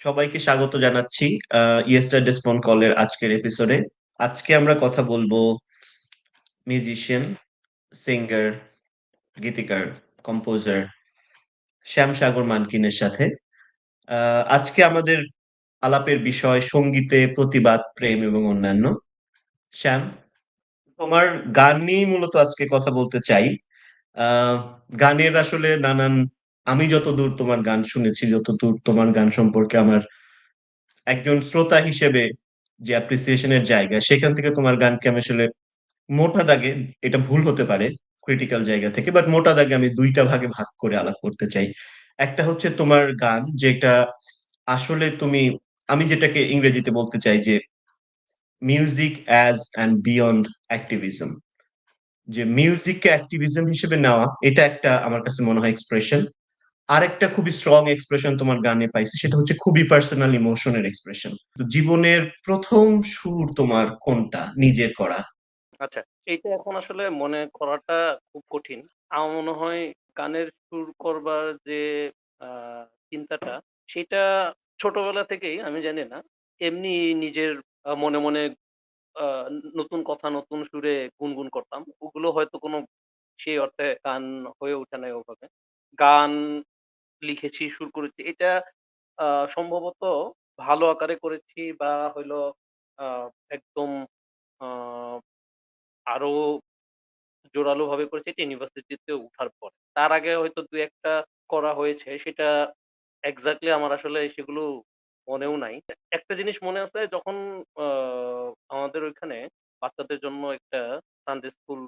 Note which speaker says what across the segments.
Speaker 1: সবাইকে স্বাগত জানাচ্ছি আহ ইয়েস্টারডেস ফোন কলের আজকের এপিসোডে আজকে আমরা কথা বলব মিউজিশিয়ান সিঙ্গার গীতিকার কম্পোজার শ্যাম সাগর মানকিনের সাথে। আজকে আমাদের আলাপের বিষয় সঙ্গীতে প্রতিবাদ, প্রেম এবং অন্যান্য। শ্যাম, তোমার গান নিয়েই মূলত আজকে কথা বলতে চাই। গানের আসলে নানান আমি যতদূর তোমার গান শুনেছি, যতদূর তোমার গান সম্পর্কে আমার একজন শ্রোতা হিসেবে যে অ্যাপ্রিসিয়েশনের জায়গা, সেখান থেকে তোমার গানকে আমি আসলে মোটা দাগে, এটা ভুল হতে পারে ক্রিটিক্যাল জায়গা থেকে বাট মোটা দাগে আমি দুইটা ভাগে ভাগ করে আলাপ করতে চাই। একটা হচ্ছে তোমার গান যেটা আসলে তুমি, আমি যেটাকে ইংরেজিতে বলতে চাই যে music as and beyond activism যে মিউজিককে অ্যাক্টিভিজম হিসেবে নেওয়া, এটা একটা আমার কাছে মনে হয় এক্সপ্রেশন আরেকটা খুবই স্ট্রং এক্সপ্রেশন তোমার গানে পাইছি সেটা হচ্ছে খুবই পার্সোনাল ইমোশনের এক্সপ্রেশন জীবনের প্রথম সুর তোমার কোনটা নিজের করা
Speaker 2: আচ্ছা, এইটা এখন আসলে মনে করাটা খুব কঠিন। আমার মনে হয় গানের সুর করবার যে চিন্তাটা, সেটা ছোটবেলা থেকেই আমি জানি না, এমনি নিজের মনে, মনে নতুন কথা নতুন সুরে গুনগুন করতাম। ওগুলো হয়তো কোনো সেই অর্থে গান হয়ে ওঠে নাই ওভাবে। গান লিখেছি, সুর করেছি। এটা সম্ভবত ভালো আকারে করেছি বা হইল একদম আরও জোরালোভাবে করেছি এটা ইউনিভার্সিটিতে উঠার পর তার আগে হয়তো ২-১ করা হয়েছে। সেটা এক্সাক্টলি আমার আসলে সেগুলো মনেও নাই। একটা জিনিস মনে আছে যখন আমাদের ওইখানে বাচ্চাদের জন্য একটা সানডে স্কুল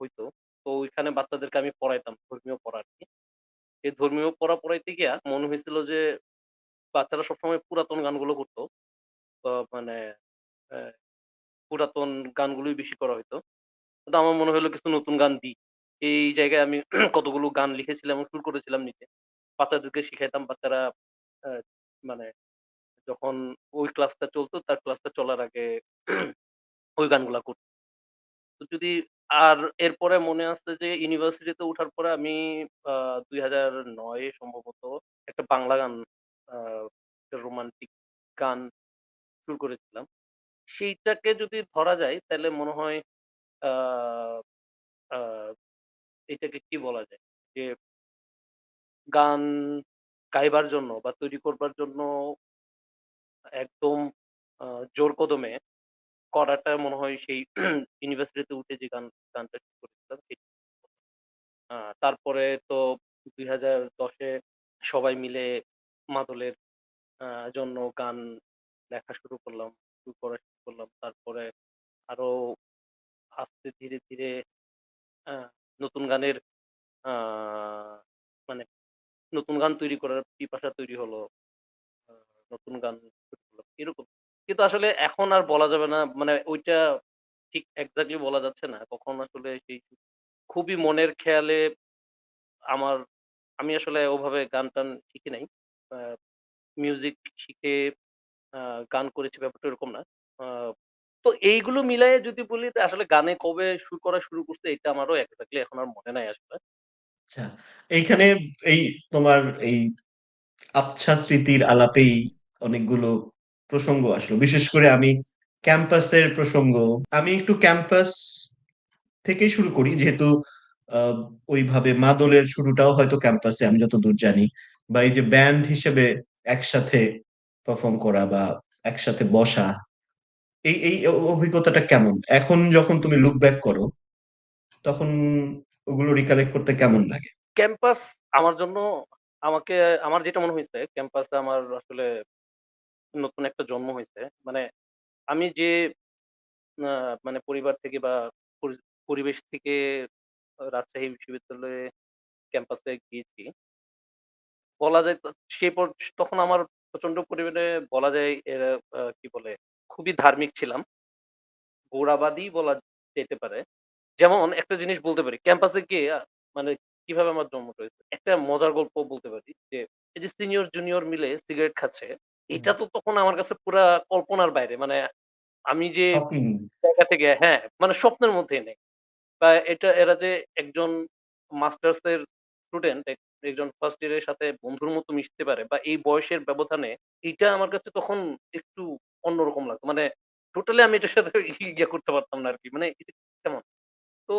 Speaker 2: হইতো। তো ওইখানে বাচ্চাদেরকে আমি পড়াইতাম ধর্মীয় পড়া আরকি। এই ধর্মীয় পড়া পড়াইতে গিয়া মনে হয়েছিল যে, বাচ্চারা সবসময় পুরাতন গানগুলো করত। তো মানে পুরাতন গানগুলোই বেশি করা হইতো। কিন্তু আমার মনে হলো কিছু নতুন গান দিই। এই জায়গায় আমি কতগুলো গান লিখেছিলাম সুর করেছিলাম নিজে। বাচ্চাদেরকে শিখাইতাম। বাচ্চারা মানে যখন ওই ক্লাসটা চলতো, তার ক্লাসটা চলার আগে ওই গানগুলা করতো তো যদি আর এরপরে মনে আছে যে ইউনিভার্সিটিতে উঠার পরে আমি দুই ২০০৯ এ সম্ভবত একটা বাংলা গান রোমান্টিক গান শুরু করেছিলাম। সেইটাকে যদি ধরা যায়, তাহলে মনে হয় এটাকে কি বলা যায়? যে, গান গাইবার জন্য বা তৈরি করবার জন্য একদম জোর কদমে করাটা মনে হয় সেই ইউনিভার্সিটিতে উঠে যে গান গানটা করেছিলাম। তারপরে তো ২০১০ এ সবাই মিলে মাদলের জন্য গান লেখা শুরু করলাম, শুরু করা শুরু করলাম। তারপরে আরও আস্তে ধীরে, ধীরে নতুন গানের মানে নতুন গান তৈরি করার পিপাসা তৈরি হলো। নতুন গান এরকম। কিন্তু আসলে এখন আর বলা যাবে না মানে ওইটা ঠিক এক্সাক্টলি বলা যাচ্ছে না। কখন আসলে সেই খুবই মনের খেয়ালে আমার, আমি আসলে ওভাবে গান-টান শিখি নাই। মিউজিক শিখে গান করেছি, ব্যাপারটা এরকম না। তো এইগুলো মিলায়ে যদি বলি আসলে গানে কবে সুর করা শুরু করছে, এটা আমারও এক্সাক্টলি এখন আর মনে নাই আসলে।
Speaker 1: আচ্ছা এইখানে এই তোমার এই আবছা স্মৃতির আলাপেই অনেকগুলো প্রসঙ্গ আসলো। বিশেষ করে আমি ক্যাম্পাসের প্রসঙ্গ। আমি একটু ক্যাম্পাস থেকেই শুরু করি, যেহেতু ওইভাবে মাদলের শুরুটাও হয়তো ক্যাম্পাসে, আমি যতদূর জানি। বা এই যে ব্যান্ড হিসেবে একসাথে পারফর্ম করা বা একসাথে বসা, এই এই অভিজ্ঞতাটা কেমন? এখন যখন তুমি লুক ব্যাক করো, তখন ওগুলো রিকালেক্ট করতে কেমন লাগে?
Speaker 2: ক্যাম্পাস আমার জন্য, আমাকে, আমার যেটা মনে হয়েছে ক্যাম্পাসে আমার আসলে নতুন একটা জন্ম হয়েছে মানে আমি যে মানে পরিবার থেকে বা পরিবেশ থেকে রাজশাহী বিশ্ববিদ্যালয়ে ক্যাম্পাসে গিয়েছি। বলা যায় সে তখন আমার প্রচণ্ড পরিমাণে বলা যায় এরা কি বলে খুবই ধার্মিক ছিলাম। গোঁড়াবাদী বলা যেতে পারে। যেমন একটা জিনিস বলতে পারি, ক্যাম্পাসে গিয়ে মানে কীভাবে আমার জন্ম হয়েছে। একটা মজার গল্প বলতে পারি যে, এই যে সিনিয়র জুনিয়র মিলে সিগারেট খাচ্ছে, এটা তো তখন আমার কাছে পুরা কল্পনার বাইরে। মানে আমি যে জায়গা থেকে হ্যাঁ, মানে স্বপ্নের মধ্যেই নেই। বা এটা এরা যে একজন মাস্টার্স এর স্টুডেন্ট একজন ফার্স্ট ইয়ারের সাথে বন্ধুর মতো মিশতে পারে বা এই বয়সের ব্যবধানে এটা আমার কাছে তখন একটু অন্যরকম লাগতো। মানে টোটালি আমি এটার সাথে ইয়ে করতে পারতাম না আর কি মানে কেমন? তো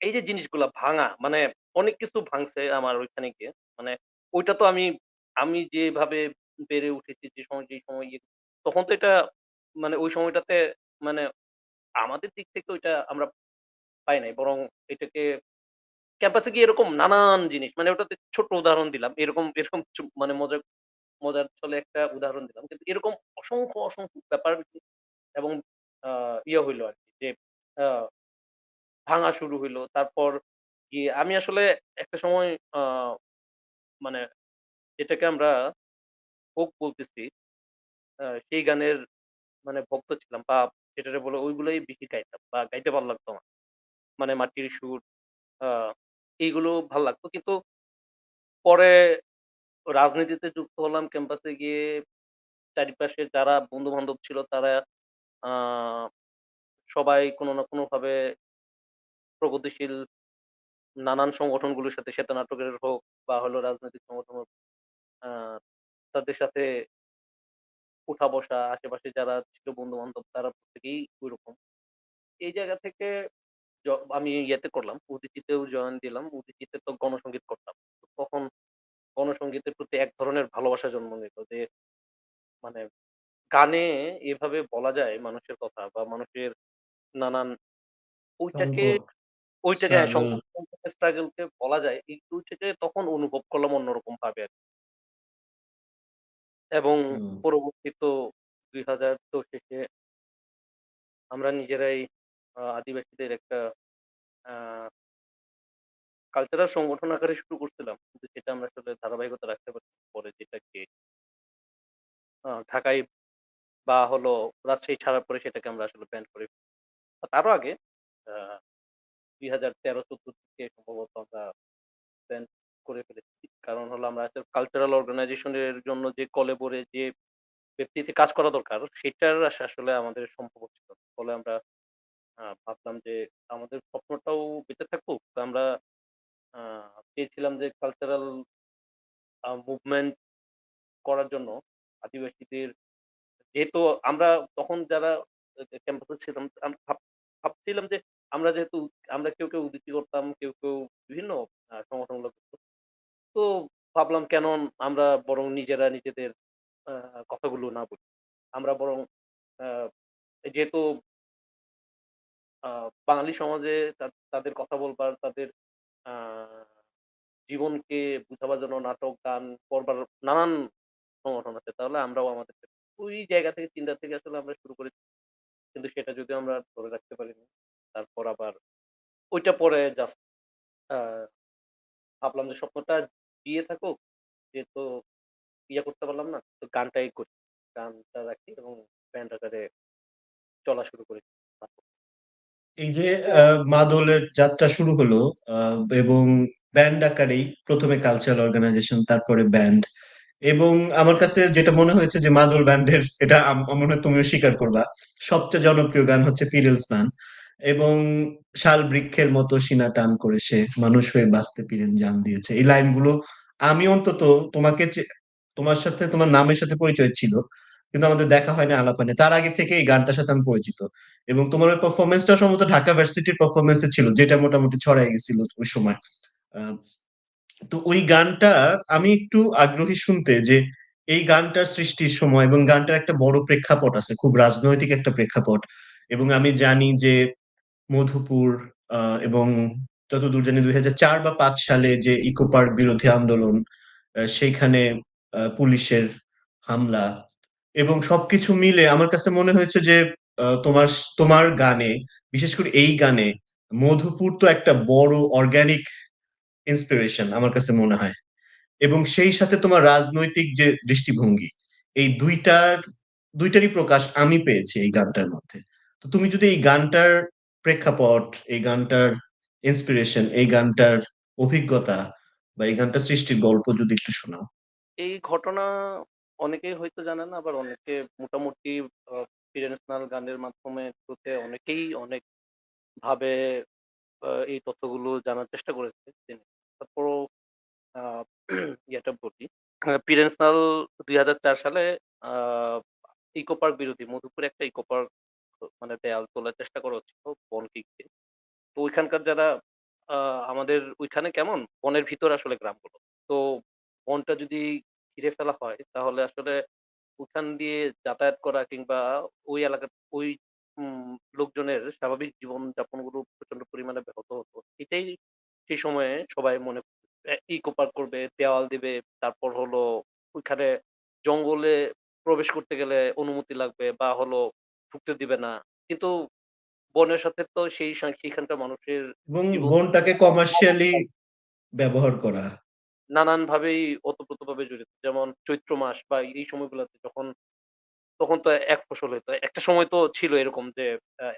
Speaker 2: এই যে জিনিসগুলা ভাঙা মানে অনেক কিছু ভাঙছে আমার ওইখানে গিয়ে। মানে ওইটা তো আমি, আমি যেভাবে বেড়ে উঠেছি যে সময় যেই সময় ইয়ে তখন তো এটা মানে ওই সময়টাতে মানে আমাদের দিক থেকে ওইটা আমরা পাই নাই। বরং এটাকে ক্যাম্পাসে গিয়ে এরকম নানান জিনিস মানে ওটাতে ছোট্ট উদাহরণ দিলাম। এরকম এরকম মানে মজা মজার ছলে একটা উদাহরণ দিলাম। কিন্তু এরকম অসংখ্য, অসংখ্য ব্যাপার এবং ইয়ে হইল আরকি যে আ ভাঙা শুরু হইল। তারপর গিয়ে আমি আসলে একটা সময় মানে যেটাকে আমরা ফোক বলতেছি, সেই গানের মানে ভক্ত ছিলাম বা যেটাকে বলে ওইগুলাই বেশি গাইতাম বা গাইতে ভালো লাগতো আমার। মানে মাটির সুর এইগুলো ভালো লাগতো। কিন্তু পরে রাজনীতিতে যুক্ত হলাম ক্যাম্পাসে গিয়ে চারিপাশে যারা বন্ধু-বান্ধব ছিল তারা সবাই কোনো না কোনো ভাবে প্রগতিশীল নানান সংগঠনগুলোর সাথে শ্বেত নাটকের হোক বা হলো রাজনৈতিক সংগঠন হোক, তাদের সাথে উঠা বসা, আশেপাশে যারা ছিল বন্ধু-বান্ধব তারা প্রত্যেকেই ঐরকম। এই জায়গা থেকে য আমি ইয়েতে করলাম, উদীচীতেও জয়েন দিলাম। উদীচীতে তো গণসংগীত করতাম। তখন গণসংগীতের প্রতি এক ধরনের ভালোবাসা জন্ম নিত যে মানে গানে এভাবে বলা যায় মানুষের কথা বা মানুষের নানান ওইটাকে
Speaker 1: সংকট,
Speaker 2: ওইটাকে
Speaker 1: স্ট্রাগল
Speaker 2: স্ট্রাগল কে বলা যায়। এই ওইটাকে তখন অনুভব করলাম অন্যরকম ভাবে আরকি। এবং
Speaker 1: হুম।
Speaker 2: পরবর্তী তো ২০০০ তো শেষে আমরা নিজেরাই আ আদিবাসীদের একটা আ কালচারাল সংগঠন আকারে শুরু করছিলাম। কিন্তু সেটা আমরা আসলে ধারাবাহিকতা রাখতে পারছি না। পরে যেটাকে আ ঢাকায় বা হলো রাজশাহী ছাড়ার পরে সেটাকে আমরা আসলে ব্যান্ড করে। তারও আগে আ ২০১৩-১৪ দিকে সম্ভবত আমরা ব্যান্ড করে ফেলেছি। কারণ হলো আমরা কালচারাল অর্গানাইজেশন এর জন্য যে কলেবরে যে ব্যক্তিতে কাজ করা দরকার সেটার আসলে আমাদের সম্ভব হচ্ছিল। ফলে আমরা ভাবলাম যে আমাদের স্বপ্নটাও বেঁচে থাকুক। আমরা আ চেয়েছিলাম যে কালচারাল মুভমেন্ট করার জন্য আদিবাসীদের যেহেতু আমরা তখন যারা ক্যাম্পাসে ছিলাম ভাব ভাবছিলাম যে আমরা যেহেতু আমরা কেউ, কেউ উদীচী করতাম, কেউ, কেউ বিভিন্ন আ সংগঠনগুলো করত। তো ভাবলাম কেন আমরা বরং নিজেরা নিজেদের কথাগুলো না বলি। আমরা বরং যেহেতু বাঙালি সমাজে তাদের কথা বলবার, তাদের জীবনকে বুঝাবার জন্য নাটক, গান করবার নানান সংগঠন আছে। তাহলে আমরাও আমাদের ওই জায়গা থেকে চিন্তা থেকে আসলে আমরা শুরু করেছি। কিন্তু সেটা যদি আমরা ধরে রাখতে পারিনি। তারপর আবার ওইটা পরে জাস্ট ভাবলাম যে স্বপ্নটা দিয়ে থাকুক। যেহেতু ইয়ে করতে পারলাম না, তো গানটাই করি। গানটা রাখি এবং ব্যান্ড আকারে চলা শুরু করি।
Speaker 1: এই যে
Speaker 2: তো
Speaker 1: আ মাদলের যাত্রা শুরু হলো আ এবং ব্যান্ড আকারেই প্রথমে কালচারাল অর্গানাইজেশন তারপরে ব্যান্ড এবং আমার কাছে যেটা মনে হয়েছে যে মাদল ব্যান্ডের এটা আম মনে হয় তুমিও স্বীকার করবা। সবচেয়ে জনপ্রিয় গান হচ্ছে 'পিরেল স্নান' এবং 'শাল বৃক্ষের মতো সিনা টান করে সে মানুষ হয়ে বাঁচতে পিরেন জান দিয়েছে।' এই লাইনগুলো আমি অন্তত তোমাকে তোমার সাথে তোমার নামের সাথে পরিচয় ছিল। কিন্তু আমাদের দেখা হয়নি, আলাপ হয়নি। তার আগে থেকে এই গানটার সাথে আমি পরিচিত। এবং তোমার ওই পারফরমেন্সটা সম্ভবত ঢাকা ভার্সিটির পারফরম্যান্স এ ছিল যেটা মোটামুটি ছড়ায় গেছিল ওই সময়। তো ওই গানটা আমি একটু আগ্রহী শুনতে যে এই গানটার সৃষ্টির সময় এবং গানটার একটা বড় প্রেক্ষাপট আছে। খুব রাজনৈতিক একটা প্রেক্ষাপট। এবং আমি জানি যে মধুপুর এবং যতদূর জানি ২০০৪ বা পাঁচ সালে যে ইকো পার্ক বিরোধী আন্দোলন সেইখানে পুলিশের হামলা এবং সবকিছু মিলে আমার কাছে মনে হয়েছে যে তোমার তোমার গানে বিশেষ করে এই গানে মধুপুর তো একটা বড় অর্গানিক ইন্সপিরেশন আমার কাছে মনে হয়। এবং সেই সাথে তোমার রাজনৈতিক যে দৃষ্টিভঙ্গি, এই দুইটার দুইটারই প্রকাশ আমি পেয়েছি এই গানটার মধ্যে। তো তুমি যদি এই গানটার প্রেক্ষাপট, এই গানটার ইন্সপিরেশন, এই গানটার অভিজ্ঞতা বা এই গানটা সৃষ্টির গল্প যদি একটু শোনাও।
Speaker 2: এই ঘটনা অনেকেই হয়তো জানে না, আবার অনেকে মোটামুটি ফিরেন্সনাল গানের মাধ্যমে অনেকেই অনেক ভাবে এই তথ্যগুলো জানার চেষ্টা করেছে। তারপরও আ ইয়েটা বলি। আ পিরেন্সাল ২০০৪ সালে আ ইকো পার্ক বিরোধী মধুপুরে একটা ইকো পার্ক মানে দেয়াল তোলার চেষ্টা করা হচ্ছিল বনটিকে। তো ওইখানকার যারা আমাদের ওইখানে কেমন বনের ভিতর আসলে গ্রামগুলো। তো বনটা যদি ঘিরে ফেলা হয় তাহলে আসলে ওখান দিয়ে যাতায়াত করা কিংবা ওই এলাকার ওই লোকজনের স্বাভাবিক জীবন জীবনযাপনগুলো প্রচণ্ড পরিমাণে ব্যাহত হতো। এটাই সেই সময়ে সবাই মনে ইকো পার্ক করবে, দেওয়াল দিবে, তারপর হলো ওইখানে জঙ্গলে প্রবেশ করতে গেলে অনুমতি লাগবে বা হলো ঢুকতে দিবে না। কিন্তু বনের সাথে তো সেই সা সেইখানকার মানুষের
Speaker 1: এবং বনটাকে কমার্শিয়ালি ব্যবহার করা।
Speaker 2: নানানভাবেই ওতপ্রোতভাবে জড়িত। যেমন চৈত্র মাস বা এই সময়গুলাতে যখন তখন তো এক ফসল হইতো। একটা সময় তো ছিল এরকম যে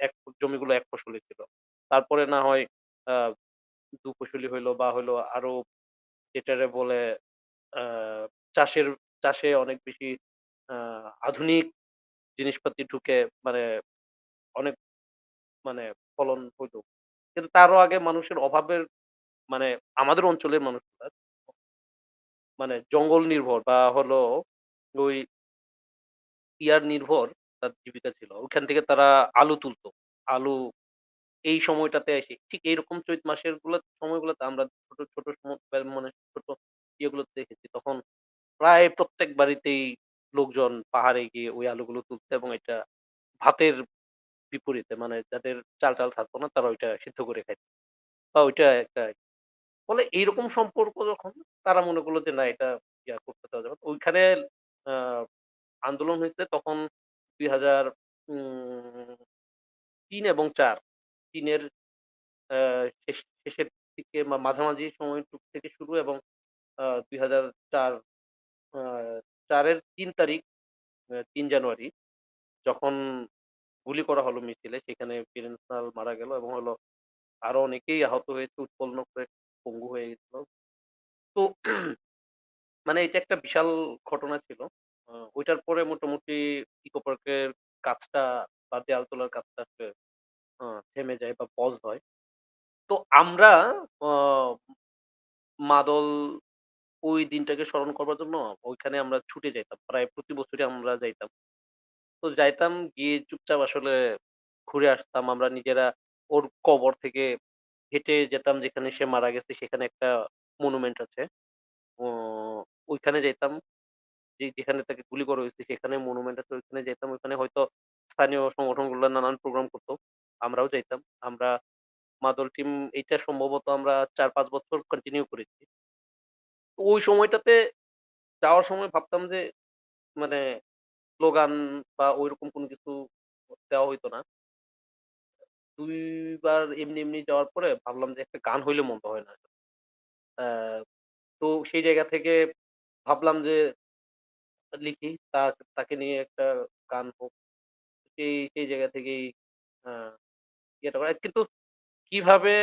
Speaker 2: এক জমিগুলো এক ফসলি ছিল। তারপরে না হয় ২ ফসলি হইল বা হইল আরও যেটারে বলে চাষের চাষে অনেক বেশি আধুনিক জিনিসপাতি ঢুকে মানে অনেক মানে ফলন হইতো। কিন্তু তারও আগে মানুষের অভাবের মানে আমাদের অঞ্চলের মানুষগুলা মানে জঙ্গল নির্ভর বা হলো ওই ইয়ার নির্ভর তার জীবিকা ছিল। ওইখান থেকে তারা আলু তুলতো। আলু এই সময়টাতে এসে ঠিক এইরকম চৈত মাসেরগুলা সময়গুলোতে আমরা ছোট, ছোট সম মানে ছোট ইয়েগুলোতে দেখেছি। তখন প্রায় প্রত্যেক বাড়িতেই লোকজন পাহাড়ে গিয়ে ওই আলুগুলো তুলতো এবং এটা ভাতের বিপরীতে মানে যাদের চাল-টাল থাকতো না, তারা ওইটা সিদ্ধ করে খাইত। বা ওইটা একটা ফলে এইরকম সম্পর্ক যখন তারা মনে করল যে, না, এটা ইয়া করতে দেওয়া যাবে। ওইখানে, আ আন্দোলন হয়েছে তখন ২০০০ উম, তিন এবং ৪ ৩ এর আ শেষ, শেষের দিকে মা মাঝামাঝি সময়টুক থেকে শুরু এবং, আ ২০০৪ আ ৪ এর ৩ তারিখ তিন জানুয়ারি যখন গুলি করা হলো মিছিলে, সেখানে বীরেন সাল মারা গেল এবং হলো আরও অনেকেই আহত হয়েছে, উৎপন্ন করে পঙ্গু হয়ে গেছিল। তো মানে এটা একটা বিশাল ঘটনা ছিল। ওইটার পরে মোটামুটি ইকো পার্কের কাজটা বা দেয়াল তোলার কাজটা থেমে যায় বা পজ হয়। তো আমরা মাদল ওই দিনটাকে স্মরণ করবার জন্য ওইখানে আমরা ছুটে যাইতাম। প্রায় প্রতি বছরই আমরা যাইতাম। তো যাইতাম, গিয়ে চুপচাপ আসলে ঘুরে আসতাম। আমরা নিজেরা ওর কবর থেকে হেঁটে যেতাম যেখানে সে মারা গেছে, সেখানে একটা মনুমেন্ট আছে। ওইখানে যাইতাম। যে, যেখানে তাকে গুলি করা হয়েছে, সেখানে মনুমেন্ট আছে, ওইখানে যাইতাম। ওইখানে হয়তো স্থানীয় সংগঠনগুলো নানান প্রোগ্রাম করতো আমরাও যাইতাম। আমরা মাদল টিম, এইটা সম্ভবত আমরা ৪-৫ বছর কন্টিনিউ করেছি। ওই সময়টাতে যাওয়ার সময় ভাবতাম যে মানে স্লোগান বা ঐরকম কোনো কিছু দেওয়া হইতো না। ২ বার এমনি, এমনি যাওয়ার পরে ভাবলাম যে একটা গান হইলে মন্দ হয় না। তো সেই জায়গা থেকে ভাবলাম যে লিখি তা তাকে নিয়ে একটা গান হোক। সেই সেই জায়গা থেকেই আ ইয়েটা। কিন্তু কীভাবে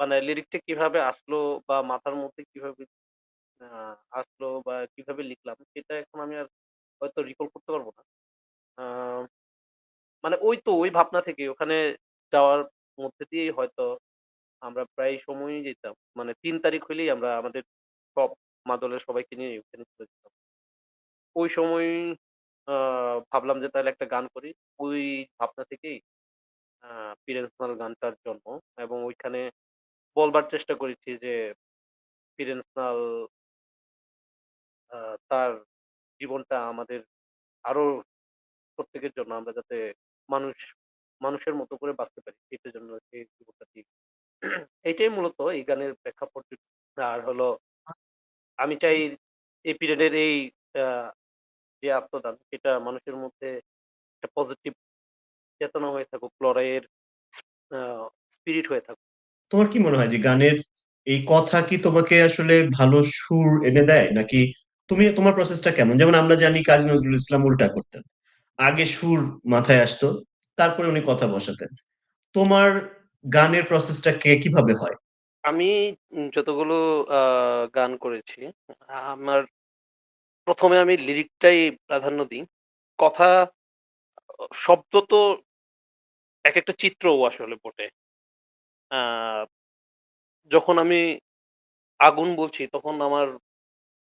Speaker 2: মানে লিরিকটা কীভাবে আসলো বা মাথার মধ্যে কীভাবে আসলো বা কীভাবে লিখলাম, সেটা এখন আমি আর হয়তো রিকল করতে পারব না। মানে ওই তো, ওই ভাবনা থেকে ওখানে যাওয়ার মধ্যে দিয়েই হয়তো আমরা প্রায় সময়ই যেতাম। মানে ৩ তারিখ হইলেই আমরা আমাদের সব মাদলের সবাইকে নিয়ে ওখানে চলে যেতাম। ওই সময় ভাবলাম যে তাহলে একটা গান করি। ওই ভাবনা থেকেই, আ, পীরের ন্যাশনাল গানটার জন্ম এবং ওইখানে বলবার চেষ্টা করেছি যে পীরের ন্যাশনাল তার জীবনটা আমাদের আরও প্রত্যেকের জন্য আমরা যাতে মানুষ মানুষের মতো করে বাঁচতে পারি এটার জন্য সেই জীবনটা দিই। এইটাই মূলত এই গানের প্রেক্ষাপট। আর হলো আমি চাই এই পিরিয়ডের এই যে আত্মদান সেটা মানুষের মধ্যে একটা পজিটিভ চেতনা হয়ে থাকুক, লড়াইয়ের স্পিরিট হয়ে থাকুক।
Speaker 1: তোমার কি মনে হয় যে গানের এই কথা কি তোমাকে আসলে ভালো সুর এনে দেয়? নাকি তুমি তোমার প্রসেসটা কেমন? যেমন আমরা জানি কাজী নজরুল ইসলাম উল্টা করতেন। আগে সুর মাথায় আসতো, তারপরে উনি কথা বসাতেন। তোমার গানের প্রসেসটা কে কীভাবে হয়?
Speaker 2: আমি যতগুলো গান করেছি, আমার ১ম এ আমি লিরিকটাই প্রাধান্য দিই। কথা শব্দ তো একেকটা চিত্রও আসলে বটে। যখন আমি আগুন বলছি তখন আমার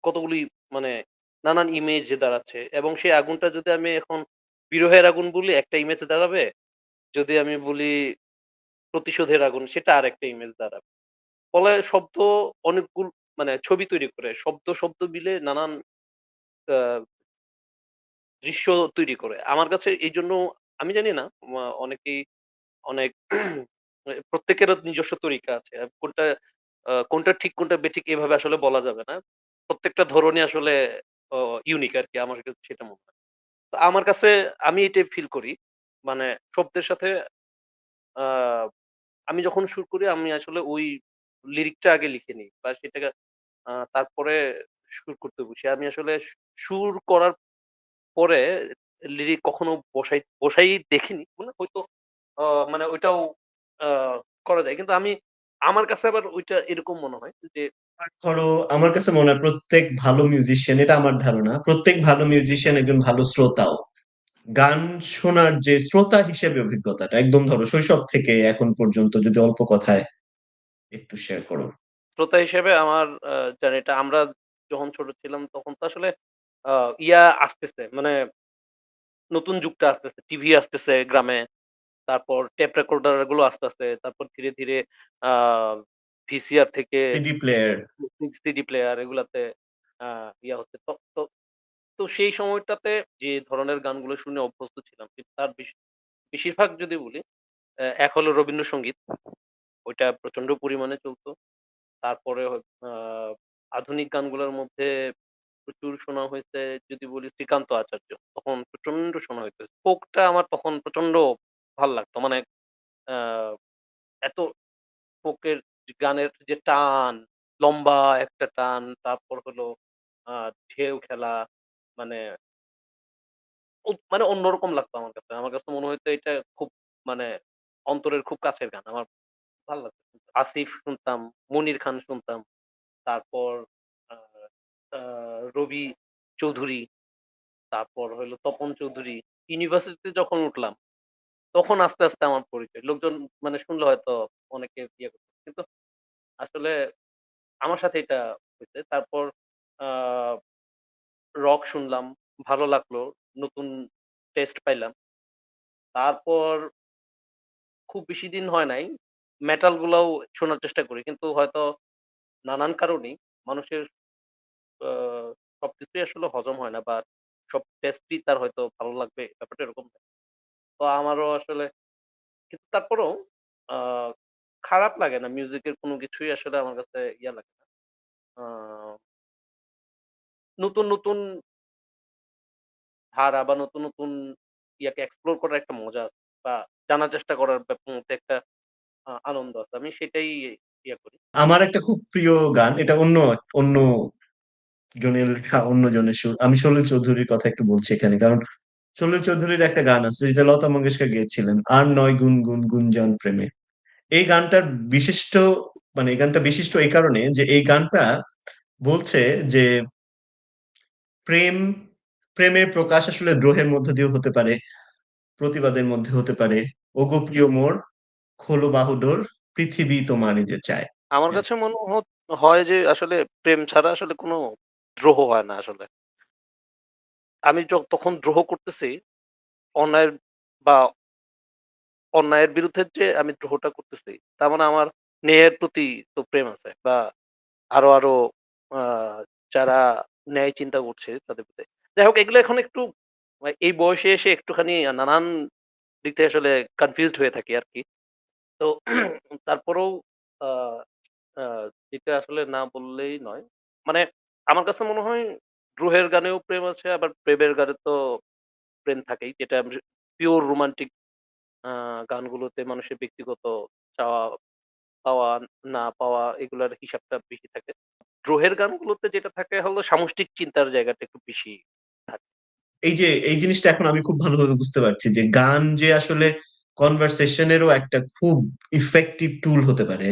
Speaker 2: কতগুলি মানে নানান ইমেজ দাঁড়াচ্ছে এবং সেই আগুনটা যদি আমি এখন বিরহের আগুন বলি একটা ইমেজ দাঁড়াবে। যদি আমি বলি প্রতিশোধের আগুন সেটা আরেকটা ইমেজ দাঁড়াবে। ফলে শব্দ অনেকগুল মানে ছবি তৈরি করে। শব্দ, শব্দ মিলে নানান দৃশ্য তৈরি করে। আমার কাছে এইজন্য আমি জানি না অনেকেই অনেক এ প্রত্যেকেরও নিজস্ব তরিকা আছে। কোনটা কোনটা ঠিক, কোনটা বেঠিক এভাবে আসলে বলা যাবে না। প্রত্যেকটা ধরনই আসলে ইউনিক আরকি আমার কাছে সেটা মনে হয়। তো আমার কাছে আমি এটাই ফিল করি। মানে শব্দের সাথে আমি যখন সুর করি, আমি আসলে ওই লিরিকটা আগে লিখে নিই বা সেটাকে তারপরে সুর করতে বসি। আমি আসলে সুর করার পরে লিরিক কখনো বসাই বসাই দেখিনি। মানে হয়তো মানে ওইটাও করা যায়। কিন্তু আমি আমার কাছে আবার ওইটা এরকম মনে হয় যে
Speaker 1: ধরো আমার কাছে মনে হয় প্রত্যেক ভালো মিউজিশিয়ান এটা আমার ধারণা। প্রত্যেক ভালো মিউজিশিয়ান একজন ভালো শ্রোতাও। গান শোনার যে শ্রোতা হিসেবে অভিজ্ঞতাটা একদম ধরো শৈশব থেকে এখন পর্যন্ত যদি অল্প কথায় একটু শেয়ার করো।
Speaker 2: শ্রোতা হিসেবে আমার জানি এটা আমরা যখন ছোট ছিলাম তখন তো আসলে ইয়া আসতেছে মানে নতুন যুগটা আসতেছে। টিভি আসতেছে গ্রামে। তারপর টেপ রেকর্ডারগুলো আসতেছে। তারপর ধীরে, ধীরে ভিসিআর থেকে
Speaker 1: সিডি প্লেয়ার
Speaker 2: সিডি প্লেয়ার এগুলাতে ইয়া হচ্ছে। তো তো সেই সময়টাতে যে ধরনের গানগুলো শুনে অভ্যস্ত ছিলাম তার বেশ বেশিরভাগ যদি বলি, এক হলো রবীন্দ্রসঙ্গীত। ওইটা প্রচণ্ড পরিমাণে চলতো তারপরে আধুনিক গানগুলোর মধ্যে প্রচুর শোনা হয়েছে যদি বলি শ্রীকান্ত আচার্য। তখন প্রচণ্ড শোনা হয়েছে ফোকটা আমার তখন প্রচণ্ড ভালো লাগতো। মানে এত ফোকের গানের যে টান, লম্বা একটা টান, তারপর হলো ঢেউ খেলা মানে মানে অন্যরকম লাগতো আমার কাছে। আমার কাছে মনে হইতো এটা খুব মানে অন্তরের খুব কাছের গান। আমার ভালো লাগতো। আসিফ শুনতাম, মনির খান শুনতাম। তারপর রবি চৌধুরী, তারপর হইল তপন চৌধুরী। ইউনিভার্সিটিতে যখন উঠলাম, তখন আস্তে, আস্তে আমার পরিচয়। লোকজন মানে শুনলে হয়তো অনেকে ইয়ে করত। কিন্তু আসলে আমার সাথে এটা হইছে। তারপর রক শুনলাম, ভালো লাগল। নতুন টেস্ট পাইলাম। তারপর খুব বেশি দিন হয় নাই। মেটাল গুলাও শোনার চেষ্টা করি। কিন্তু হয়তো নানান কারণেই মানুষের সবকিছুই আসলে হজম হয় না বা সব টেস্টই তার হয়তো ভালো লাগবে ব্যাপারটা এরকম। তো আমারও আসলে কিন্তু তারপরেও আ খারাপ লাগে না। মিউজিকের কোনো কিছুই আসলে আমার কাছে ইয়া লাগে না। আ নতুন, নতুন ধারা বা নতুন, নতুন ইয়াকে এক্সপ্লোর করার একটা মজা আছে বা জানার চেষ্টা করার মধ্যে একটা আনন্দ আছে। আমি সেটাই ইয়ে করি।
Speaker 1: আমার একটা খুব প্রিয় গান এটা অন্য অন্য জনের অন্য জনের সুর। আমি সলিল চৌধুরীর কথা একটু বলছি এখানে। কারণ সলিল চৌধুরীর একটা গান আছে যেটা লতা মঙ্গেশকর গেয়েছিলেন। 'আর নয় গুন গুন গুঞ্জন প্রেমে।' এই গানটার বিশিষ্ট মানে এই গানটা বিশিষ্ট এই কারণে যে এই গানটা বলছে যে প্রেম প্রেমের প্রকাশ আসলে দ্রোহের মধ্য দিয়েও হতে পারে, প্রতিবাদের মধ্যে হতে পারে। ওগো প্রিয় মোর খোলো বাহুডোর পৃথিবী তোমারই যে চায়।
Speaker 2: আমার কাছে মনে হয় যে আসলে প্রেম ছাড়া আসলে কোনো দ্রোহ হয় না আসলে। আমি তখন দ্রোহ করতেছি অন্যায়ের বা অন্যায়ের বিরুদ্ধে যে আমি দ্রোহটা করতেছি, তার মানে আমার ন্যায়ের প্রতি তো প্রেম আছে বা আরও, আরও যারা ন্যায় চিন্তা করছে তাদের প্রতি। যাই হোক এগুলো এখন একটু এই বয়সে এসে একটুখানি নানান দিক থেকে আসলে কনফিউজড হয়ে থাকি আর কি তো তারপরেও এটা আসলে না বললেই নয়। মানে আমার কাছে মনে হয় দ্রোহের গানেও প্রেম আছে আবার প্রেমের গানে তো প্রেম থাকেই। যেটা পিওর রোমান্টিক গানগুলোতে মানুষের ব্যক্তিগত চাওয়া পাওয়া, না পাওয়া এগুলার হিসাবটা বেশি থাকে। দ্রোহের গানগুলোতে যেটা থাকে হলো সামষ্টিক চিন্তার জায়গাটা একটু বেশি।
Speaker 1: এই যে এই জিনিসটা এখন আমি খুব ভালোভাবে বুঝতে পারছি যে গান যে আসলে কনভারসেশন এরও একটা খুব ইফেক্টিভ টুল হতে পারে,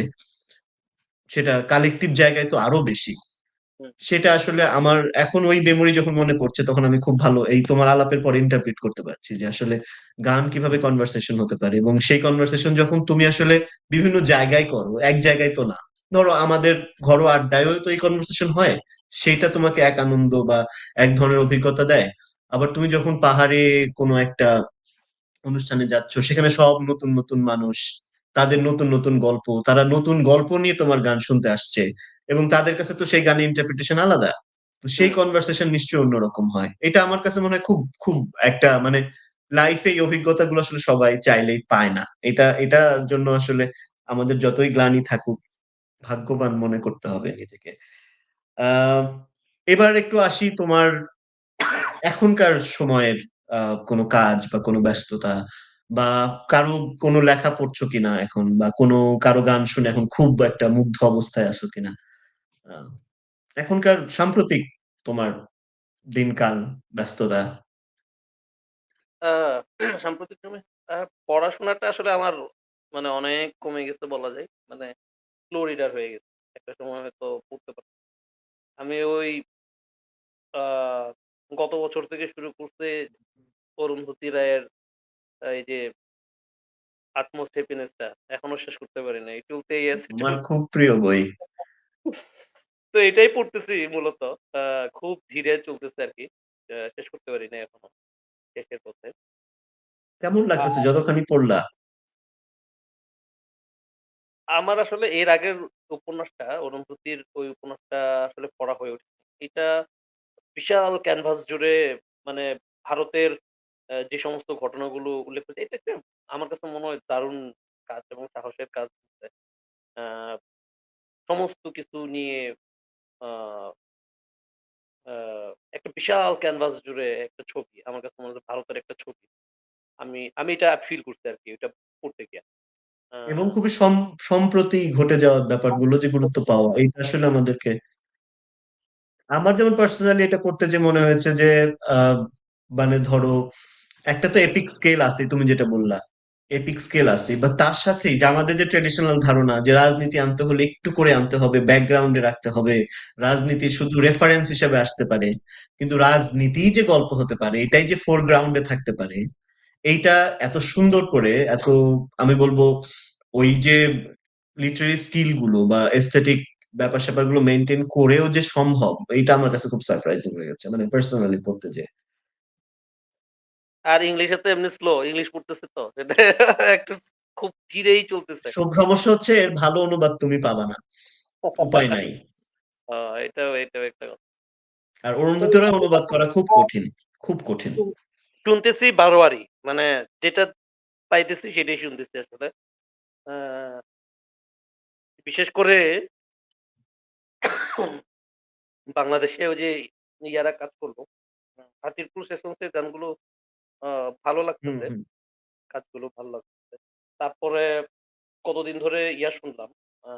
Speaker 1: সেটা কালেক্টিভ জায়গায় তো আরও বেশি। সেটা আসলে আমার এখন ওই মেমোরি যখন মনে পড়ছে তখন আমি খুব ভালো এই তোমার আলাপের পরে ইন্টারপ্রিট করতে পারছি যে আসলে গান কীভাবে কনভারসেশন হতে পারে এবং সেই কনভারসেশন যখন তুমি আসলে বিভিন্ন জায়গায় করো, এক জায়গায় তো না। ধরো আমাদের ঘরোয়া আড্ডায়ও তো এই কনভারসেশন হয় সেটা তোমাকে এক আনন্দ বা এক ধরনের অভিজ্ঞতা দেয় আবার তুমি যখন পাহাড়ে কোনো একটা অনুষ্ঠানে যাচ্ছ সেখানে সব নতুন নতুন মানুষ তাদের নতুন নতুন গল্প তারা নতুন গল্প নিয়ে তোমার গান শুনতে আসছে এবং তাদের কাছে তো সেই গানের ইন্টারপ্রিটেশন আলাদা। তো সেই কনভারসেশন নিশ্চয়ই অন্যরকম হয়। এটা আমার কাছে মনে হয় খুব খুব একটা মানে লাইফে এই অভিজ্ঞতাগুলো আসলে সবাই চাইলেই পায় না। এটা এটার জন্য আসলে আমাদের যতই গ্লানি থাকুক ভাগ্যবান মনে করতে হবে নিজেকে। এবার একটু আসি তোমার এখনকার সময়ের আহ কোনো কাজ বা কোনো ব্যস্ততা বা কারও কোনো লেখা পড়ছো কিনা এখন বা কোনো কারও গান শুনে এখন খুব একটা মুগ্ধ অবস্থায় আছো কিনা? এখনকার সাম্প্রতিক তোমার দিনকাল ব্যস্ততা
Speaker 2: আ সাম্প্রতিক সময়ে আ পড়াশোনাটা আসলে আমার মানে অনেক কমে গেছে বলা যায়। মানে স্লো রিডার হয়ে গেছে। একটা সময় হয়তো পড়তে পারতাম। আমি ওই আ গত বছর থেকে শুরু করতে অরুন্ধতী রায়ের আ এই যে 'আটমোস্ট হ্যাপিনেস' টা এখনও শেষ করতে পারি নাই। চলতেই আছে
Speaker 1: আমার খুব প্রিয় বই
Speaker 2: তো এটাই পড়তেছি মূলত। খুব ধীরে চলতেছে আরকি। আ শেষ করতে পারি নাই এখনও। শেষের পথে।
Speaker 1: কেমন লাগতেছে যতখানি পড়লা
Speaker 2: আমার আসলে এর আগের উপন্যাসটা অরুন্ধতির ওই উপন্যাসটা আসলে পড়া হয়ে ওঠেনি। এটা বিশাল ক্যানভাস জুড়ে মানে ভারতের যে সমস্ত ঘটনাগুলো উল্লেখ করেছে, এটা একটা আমার কাছে মনে হয় দারুণ কাজ এবং সাহসের কাজ সমস্ত কিছু নিয়ে একটা বিশাল ক্যানভাস জুড়ে একটা ছবি। আমার কাছে মনে হচ্ছে ভারতের একটা ছবি। আমি আমি এটা ফিল করছি আরকি ওইটা পড়তে গিয়ে।
Speaker 1: এবং খুবই সম, সম্প্রতি ঘটে যাওয়া ব্যাপারগুলো যে গুরুত্ব পাওয়া, এটা আসলে আমাদেরকে আমার যেমন পার্সোনালি এটা করতে যে মনে হয়েছে যে মানে ধরো একটা তো এপিক স্কেল আছে তুমি যেটা বললা এপিক স্কেল আছে বা তার সাথেই যে আমাদের যে ট্রেডিশনাল ধারণা যে রাজনীতি আনতে হলে একটু করে আনতে হবে ব্যাকগ্রাউন্ডে রাখতে হবে, রাজনীতি শুধু রেফারেন্স হিসেবে আসতে পারে, কিন্তু রাজনীতি যে গল্প হতে পারে, এটাই যে ফোরগ্রাউন্ডে থাকতে পারে, এইটা এত সুন্দর করে, এত আমি বলব ওই যে লিটারি স্কিলগুলো বা এস্থেটিক ব্যাপার স্যাপারগুলো মেনটেন করেও যে সম্ভব, এইটা আমার কাছে খুব সারপ্রাইজিং হয়ে গেছে মানে পার্সোনালি পড়তে যে।
Speaker 2: আর ইংলিশে তো এমনি স্লো। ইংলিশ পড়তেছি তো। একটু খুব ধীরেই চলতেছে।
Speaker 1: সমস্যা হচ্ছে এর ভালো অনুবাদ তুমি পাবা না উপায় নাই
Speaker 2: আ এটাও এটাও একটা কথা।
Speaker 1: আর অনুবাদ করা খুব কঠিন খুব কঠিন
Speaker 2: শুনতেছি বারোয়ারি। মানে যেটা পাইতেছি সেটাই শুনতেছি আসলে। বিশেষ করে বাংলাদেশে ওই যে ইয়ারা কাজ করল। আ হাতিরপুল সেশনস গানগুলো আ ভালো
Speaker 1: হুম
Speaker 2: লাগতেছে।
Speaker 1: হুম
Speaker 2: কাজগুলো ভালো লাগতেছে। তারপরে কতদিন ধরে ইয়া শুনলাম। আ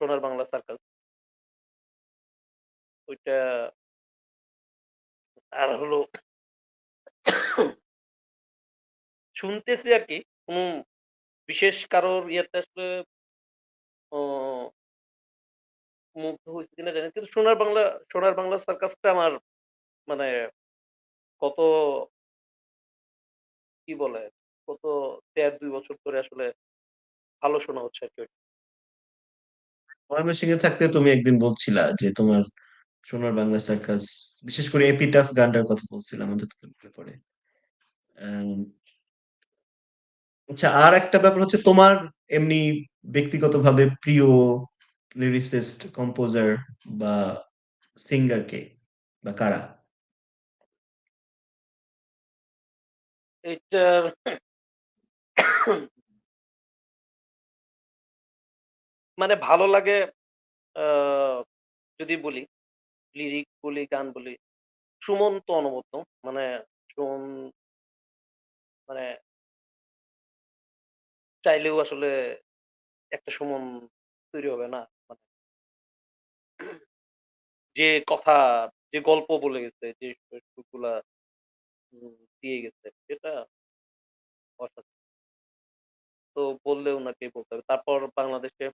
Speaker 2: সোনার বাংলা সার্কাস। ওইটা আর হলো শুনতেছি আরকি। কোন বিশেষ কারোর ইয়েতে আসলে ও মুগ্ধ হইছি কিনা জানি না। কিন্তু সোনার বাংলা সোনার বাংলা সার্কাসটা আমার মানে গত কি বলে? গত ১.৫-২ বছর ধরে আসলে ভালো শোনা হচ্ছে আরকি ওইটা।
Speaker 1: ময়মনসিংহে থাকতে তুমি একদিন বলছিলা যে তোমার সোনার বাংলা সার্কাস বিশেষ করে এপিটাফ গানটার কথা বলছিলাম আমাদের মনে পড়ে আহ, আচ্ছা ব্যাপার হচ্ছে তোমার এমনি ব্যক্তিগতভাবে প্রিয় লিরিসিস্ট কম্পোজার বা সিঙ্গার কে বা কারা
Speaker 2: এইটার মানে ভালো লাগে যদি বলি, লিরিক বলি, গান বলি, সুমন তো অনবদ্য। মানে সুমন মানে চাইলেও আসলে একটা সুমন তৈরি হবে না। মানে যে কথা, যে গল্প বলে গেছে, যে সুরগুলা দিয়ে গেছে, সেটা অসাধারণ। তো বললে উনাকেই বলতে হবে। তারপর বাংলাদেশে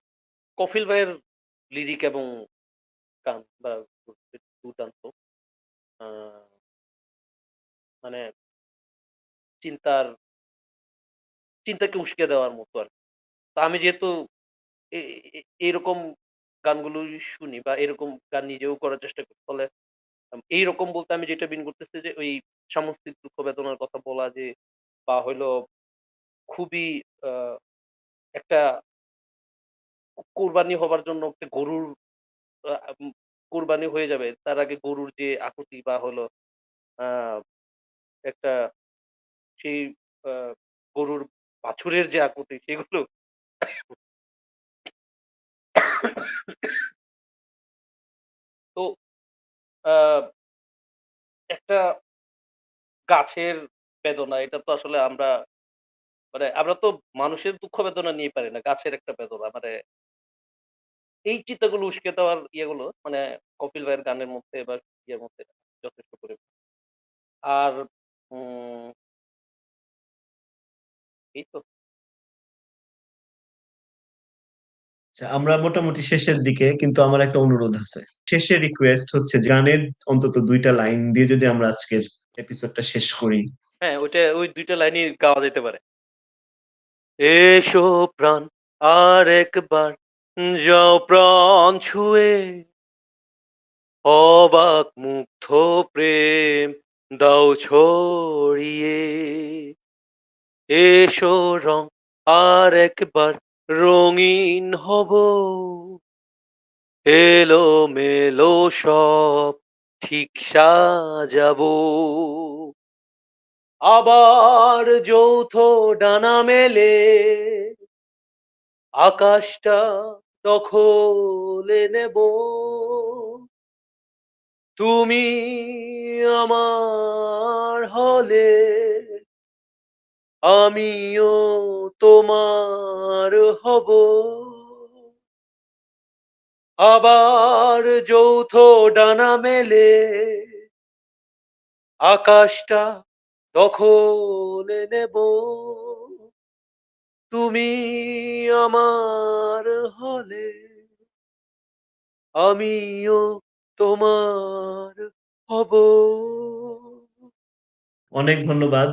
Speaker 2: কফিল ভাইয়ের লিরিক এবং গান বা দুর্দান্ত। মানে চিন্তার চিন্তাকে উস্কে দেওয়ার মতো আরকি। তো আমি যেহেতু এরকম গানগুলোই শুনি বা এরকম গান নিজেও করার চেষ্টা করি। ফলে আম, এইরকম বলতে আমি যেটা বিন করতেছি যে, ওই সামষ্টিক দুঃখ বেদনার কথা বলা যে, বা হইল খুবই একটা কোরবানি হবার জন্য একটা গরুর কোরবানি হয়ে যাবে। তার আগে গরুর যে আকুতি বা হলো একটা সেই গরুর বাছুরের যে আকুতি, সেগুলো তো আ একটা গাছের বেদনা এটা তো আসলে আমরা মানে আমরা তো মানুষের দুঃখ বেদনা নিয়ে পারি না। গাছের একটা বেদনা মানে এই চিন্তাগুলো উস্কে দেওয়ার ইয়েগুলো মানে কপিল ভাইয়ের গানের মধ্যে বা ইয়ের মধ্যে যথেষ্ট পরিমাণ। আর উম এই তো।
Speaker 1: আচ্ছা, আমরা মোটামুটি শেষের দিকে কিন্তু আমার একটা অনুরোধ আছে। শেষে রিকোয়েস্ট হচ্ছে গানের অন্তত দুইটা লাইন দিয়ে যদি আমরা আজকের এপিসোডটা শেষ করি।
Speaker 2: হ্যাঁ, ওইটা ওই ২ টা লাইনই গাওয়া যাইতে পারে। এসো প্রাণ আরেকবার যাও প্রাণ ছুঁয়ে অবাক মুগ্ধ প্রেম দাও ছড়িয়ে এসো রং আর একবার রঙিন হব এলোমেলো সব, ঠিক সাজাবো। আবার যৌথ ডানা মেলে, আকাশটা দখলে নেব তুমি আমার হলে, আমিও তোমার হব। আবার যৌথ ডানা মেলে। আকাশটা দখলে নেব। তুমি আমার হলে, আমিও তোমার হব।
Speaker 1: অনেক ধন্যবাদ।